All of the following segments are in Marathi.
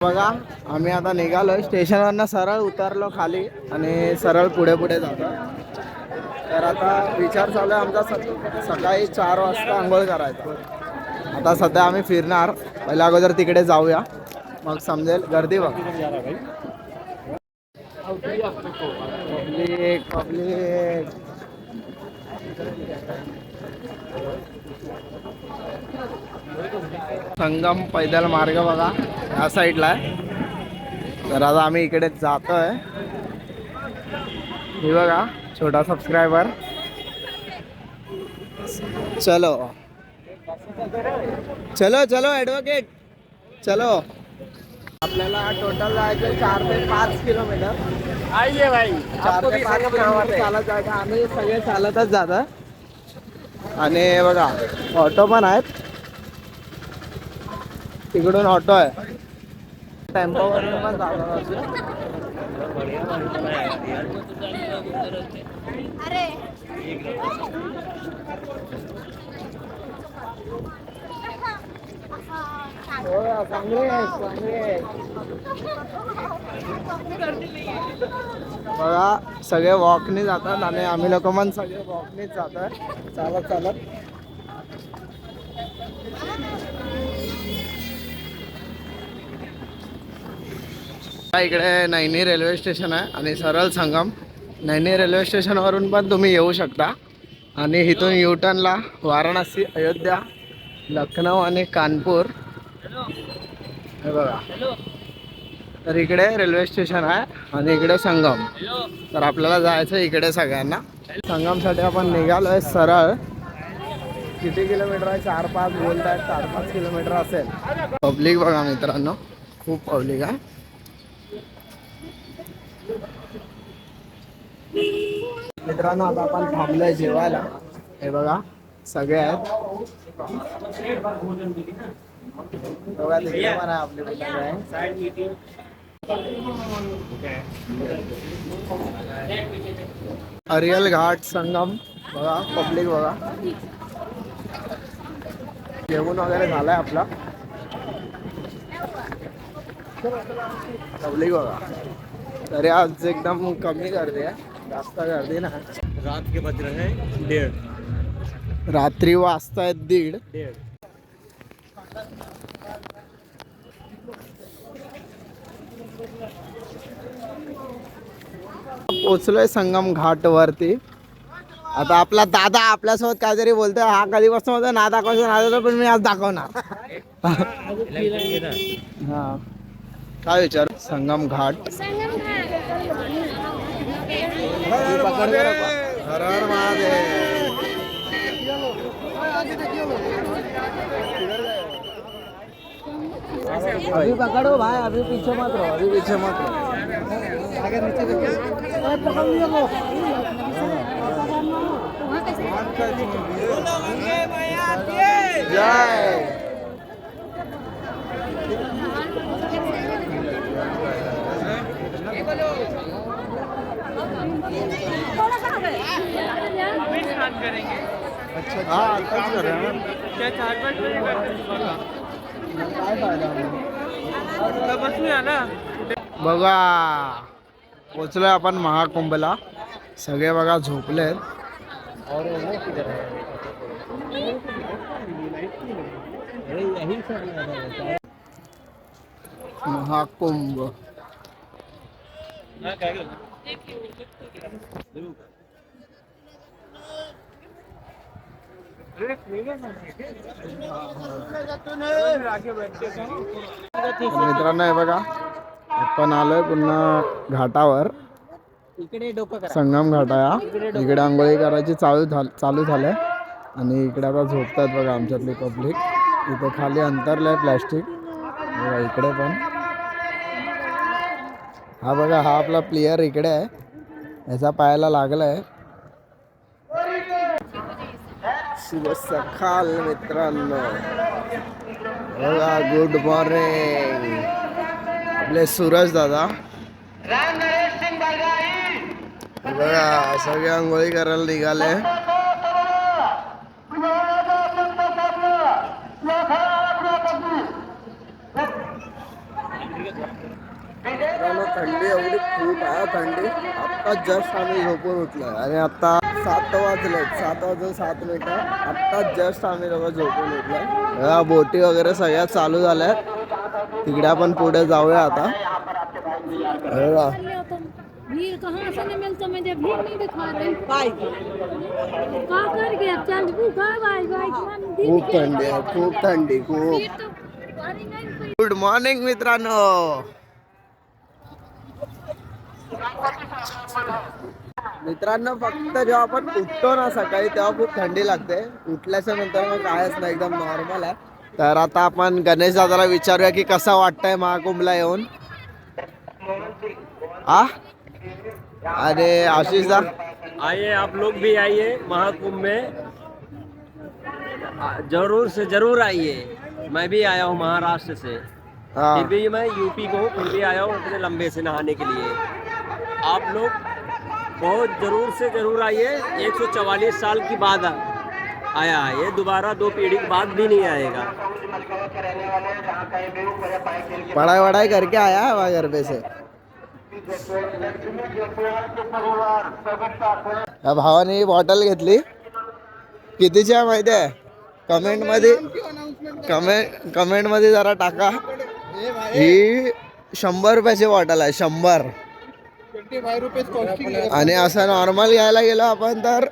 बघा आम्ही आता निघालोय. स्टेशनवरनं सरळ उतरलो खाली आणि सरळ पुढे पुढे जातो. तर आता विचार चालू आहे आमचा. सकाळी चार वाजता आंघोळ करायचा. आता सध्या आम्ही फिरणार. पहिल्या अगोदर तिकडे जाऊया. मग समजेल. गर्दी बघ. Public public. संगम पैदल मार्ग बघा. या साईडला आहे. तर आता आम्ही इकडे जातोय. हे बघा छोटा सबस्क्रायबर चलो. चलो चलो ॲडव्होकेट चलो. आपल्याला टोटल जायचं चार ते पाच किलोमीटर आइए भाई चार ते पाच किलोमीटर चालत जायचं. आम्ही सगळे चालतच जात आणि बघा ऑटो पण आहेत. तिकडून ऑटो आहे. टेम्पोवरून पण जातात आहेत. बघा सगळे वॉकने जातात आणि आम्ही लोक पण सगळे वॉकनेच जातोय. चालत चालत. इकडे नैनी रेल्वे स्टेशन आहे आणि सरळ संगम. नैनी रेल्वे स्टेशनवरून पण तुम्ही येऊ शकता. आणि इथून युटनला वाराणसी अयोध्या लखनौ आणि कानपूर. हे बघा. तर इकडे रेल्वे स्टेशन आहे आणि इकडे संगम. तर आपल्याला जायचं इकडे सगळ्यांना. संगमसाठी आपण निघालोय सरळ. किती किलोमीटर आहे? चार पाच बोलत आहेत चार पाच किलोमीटर असेल. पब्लिक बघा मित्रांनो. खूप पब्लिक आहे. मित्रांनो आता आपण थांबलोय जेवायला. हे बघा सगळे आहेत. बघा तिकडे पण आहे आपली अरियल घाट संगम बघा पब्लिक बघा. जेवण वगैरे झालाय आपला. पब्लिक बघा. तरी आज एकदम कमी गर्दी आहे जास्त गर्दी नाही रात के बज रहे हैं डेढ़. रात्री वाजतायत दीड. डेढ़. पोचलोय संगम घाट वरती. आता आपला दादा आपल्यासोबत काहीतरी बोलतोय. हा कधीपासून होता ना दाखवायचा ना दाखवतो, पण मी आज दाखवणार. हा. काय विचार? संगम घाट. हर हर महादेव. अभी पकड़ो भाई अभी पीछे मत रहो अभी पीछे मत रहो. आगे नीचे देखिए पकड़ लिया वो. जय. अच्छा हाँ आताच कर रहे हैं ना। क्या चार पाँच बजे करते काय फायदा मग? बसूया ना? बघा पोचलोय आपण महाकुंभला. सगळे बघा झोपलेत. महाकुंभ. मित्रांनो हे बघा. आपण आलोय पुन्हा घाटावर. इकडे डोकं करा. संगम घाट आहे हा. इकडे आंघोळी करायची चालू झाल चालू झालंय. आणि इकडे आता झोपतात बघा आमच्यातली पब्लिक. इथे खाली अंतरलंय प्लॅस्टिक. बघा इकडे पण. हा बघा हा आपला प्लेयर इकडे आहे. याचा पायाला लागलाय. शुभ सकाळ मित्रांनो. बघा गुड मॉर्निंग आपले सूरज दादा. बघा सगळे आंघोळी करायला निघाले. थंडी एवढी खूप आहे थंडी. आत्ता जस्ट आम्ही झोपून उठलो आणि आता सात वाजले सात वाजून सात मिनिटं आत्ता जस्ट आम्ही झोपून उठलोय या बोटी वगैरे सगळ्या चालू झाल्या तिकडे आपण पुढे जाऊया आता. भीड़ कहाँ से नहीं मिलता मुझे भीड़ नहीं दिखा रही का कर गया चल भाई भाई गुड मॉर्निंग मित्रांनो मित्रांनो फक्त जेव्हा आपण उठतो ना सकाळी तेव्हा खूप थंडी लागते. उठल्याच्या नंतर मग कायच नाही एकदम नॉर्मल आहे. तर आता आपण गणेश दादाला विचारूया की कसा वाटतंय महाकुंभला येऊन? आ? अरे आशिष दा. आइए आप लोग भी आइए महाकुंभ में। ज़रूर से ज़रूर आइए। मैं भी आया हूँ महाराष्ट्र से। हा। फिर भी मैं यूपी को फिर भी आया हूँ इतने लंबे से नहाने के लिए। आप लोग बहुत जरूर से जरूर आइए। 144 साल की बाद आया है। ये दोबारा दो पीढ़ी के बाद भी नहीं आएगा। पढ़ाई वढ़ाई करके आया है वहाँ घर पे से। या भावाने बॉटल घेतली। कितीची आहे माहिती आहे? कमेंटमध्ये कमेंट कमेंटमध्ये जरा टाका. ही शंभर रुपयाची बॉटल आहे शंभर. आणि असं नॉर्मल घ्यायला गेलो आपण तर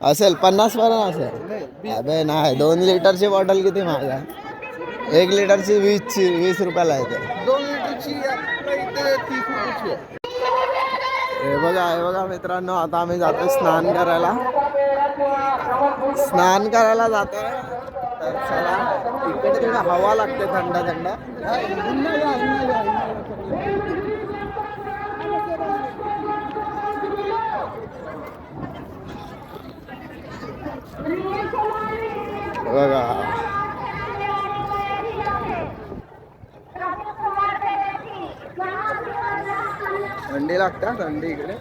असेल पन्नास पर्यंत असेल. अबे नाही दोन लिटरची बॉटल किती महाग आहे? एक लिटरची वीसची वीस रुपयाला येते. हे बघा हे बघा मित्रांनो आता आम्ही जातो स्नान करायला. स्नान करायला तर चला इकडे थोडं हवा लागते थंड थंड. बघा थंडी लागते हा, थंडी इकडे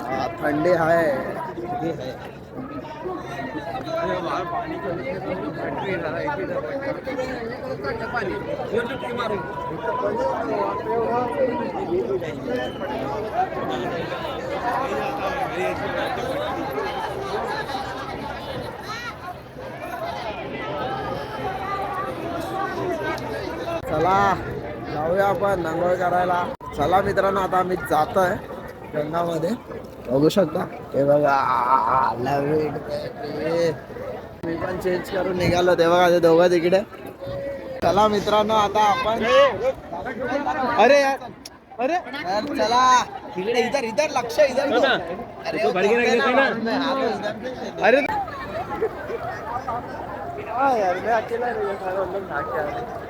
हा, थंडी आहे चला जाऊया आपण आंघोळ करायला चला मित्रांनो आता आम्ही जातोय गंगामध्ये बघू शकता हे बघा. मी पण चेंज करून निघालो ते बघा ते दोघं तिकडे चला मित्रांनो आता आपण अरे यार अरे यार चला इकडे इधर इधर लक्ष इधर हो. अरे ना. हाँ, इधर- अरे हाँ यार मैं अकेला नहीं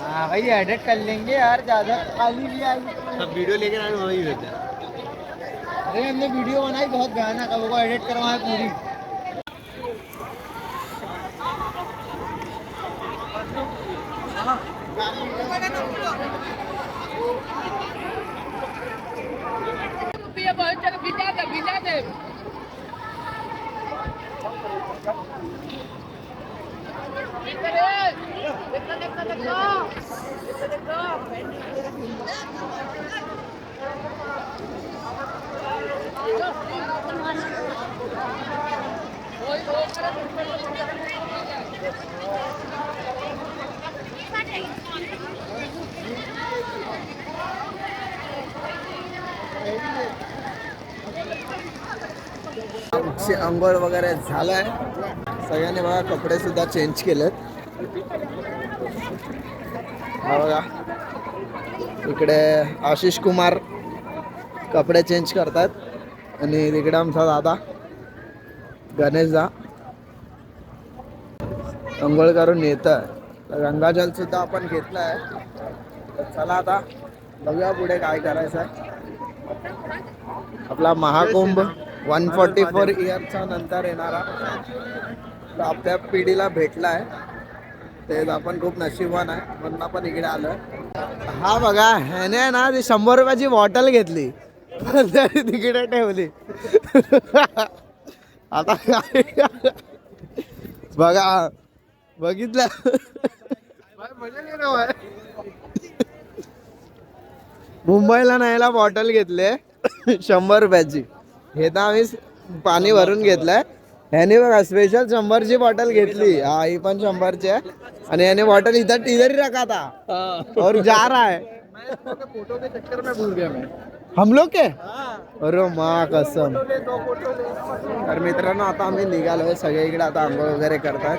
हाँ भाई एडिट कर लेंगे यार ज़्यादा खाली भी आई। अब वीडियो लेकर आए वही रहता अरे हमने वीडियो बनाई बहुत भयानक अब वो एडिट करवाए पूरी। आमची आंघोळ वगैरे झालंय. सगळ्यांनी बघा कपडे सुद्धा चेंज केलेत. हा बघा. इकडे आशिष कुमार कपडे चेंज करतात. आणि तिकडे आमचा दादा गणेशदा. अंघोळ करून येत गंगाजल सुद्धा आपण घेतलाय. तर चला आता बघूया पुढे काय करायचं आहे. आपला महाकुंभ वन फॉर्टी फोर इयरचा नंतर येणारा. आपल्या पिढीला भेटलाय. तेच आपण खूप नशिबान आहे. म्हणून आपण इकडे आलोय. हा बघा ह्याने ना ती शंभर रुपयाची बॉटल घेतली. तिकडे ठेवली. आता काय? बघा बघितलं. मुंबईला न्यायला बॉटल घेतले. शंभर रुपयाची. हे तर आम्ही पाणी भरून घेतलंय. ह्याने बघा स्पेशल शंभरची बॉटल घेतली. हा ही पण शंभरची आहे. आणि याने बॉटल इधर ही रखा था और जा रहा है. फोटो के? चक्कर में भूल गया मैं हम लोग के अरे मा कसम. तर मित्रांनो आता आम्ही निघालोय सगळे इकडे. आता आंघोळ वगैरे करतात.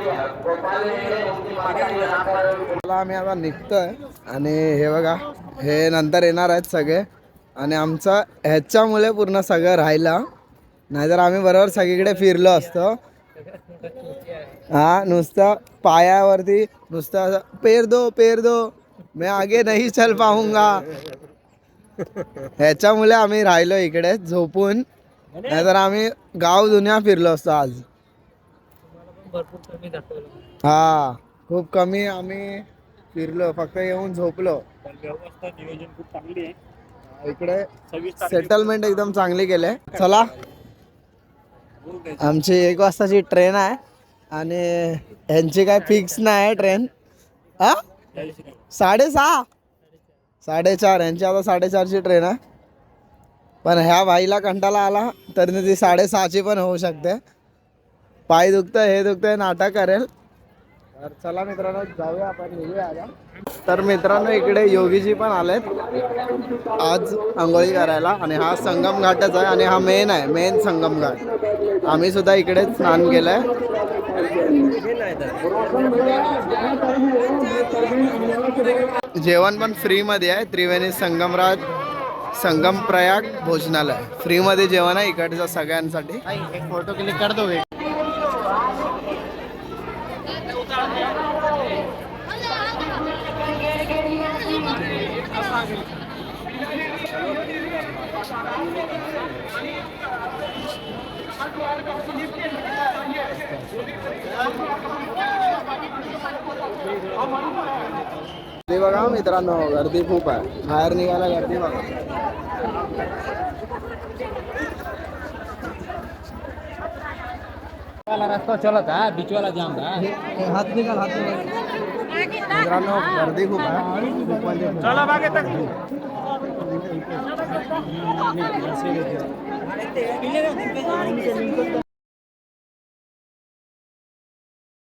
मला आम्ही आता निघतोय. आणि हे बघा हे नंतर येणार आहेत सगळे. आणि आमचं ह्याच्यामुळे पूर्ण सगळं राहिलं. नाहीतर आम्ही बरोबर सगळीकडे फिरलो असतो. हा नुसतं पायावरती नुसतं पेर दो पेर दो. मी आगे नाही चल पाहूंगा. ह्याच्यामुळे आम्ही राहिलो इकडे झोपून. नाहीतर आम्ही गाव दुनिया फिरलो असतो आज. हा खूप कमी आम्ही फिरलो फक्त येऊन झोपलो. व्यवस्था नियोजन खूप चांगली आहे. इकडे सव्वीस सेटलमेंट एकदम चांगली केले चला. आमची एक वाजताची ट्रेन आहे आणि ह्यांची काय फिक्स नाही आहे ट्रेन हा? साडेसहा? साडेचार यांची आता साडेचारची ट्रेन आहे. पण ह्या भाईला कंटाळा आला तर ती साडेसहाची पण होऊ शकते. पाय दुखतं हे दुखतंय नाटक करेल. तर चला मित्रांनो जाऊया आपण निघूया आता. तर मित्रांनो इकडे योगीजी पण आलेत. आज आंघोळी करायला आणि हा संगम घाटच आहे आणि हा मेन आहे मेन संगम घाट. आम्ही सुद्धा इकडेच स्नान केलंय. जेवण पण फ्री मध्ये आहे त्रिवेणी संगमराज संगम प्रयाग भोजनालय. फ्री मध्ये जेवण आहे इकडचं सगळ्यांसाठी. एक फोटो क्लिक कर ते बघा मित्रांनो गर्दी खूप आहे. बाहेर निघायला गर्दी बघा. वाला रास्ता चला था बीच वाला जाम था हात निघाल हात निघाल. मित्रांनो गर्दी खूप आहे. चला मागे तक. No, no,